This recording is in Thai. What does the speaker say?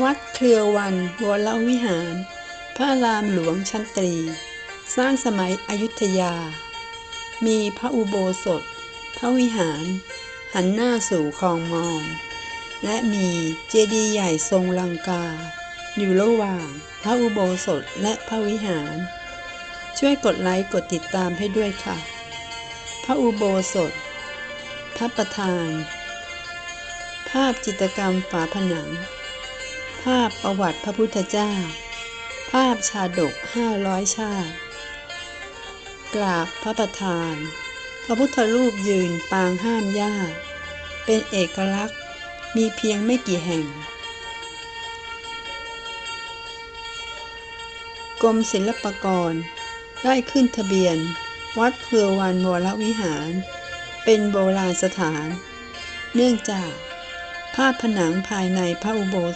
วัดเครือวันวรวิหาร พระรามหลวงชั้นตรี สร้างสมัยอยุธยา มีพระอุโบสถ พระวิหาร หันหน้าสู่คลองมอนและมีเจดีย์ใหญ่ทรงลังกา อยู่ระหว่างพระอุโบสถและพระวิหาร ช่วยกดไลค์กดติดตามให้ด้วยค่ะ พระอุโบสถ พระประธาน ภาพจิตรกรรมฝาผนัง ภาพประวัติพระพุทธเจ้า ภาพชาดกห้าร้อยชาติ กราบพระประธาน พระพุทธรูปยืนปางห้ามญาติเป็นเอกลักษณ์มีเพียงไม่กี่แห่ง กรมศิลปากร ได้ขึ้นทะเบียน วัดเครือวันวรวิหาร เป็นโบราณสถาน เนื่องจากภาพผนังภายในพระอุโบสถ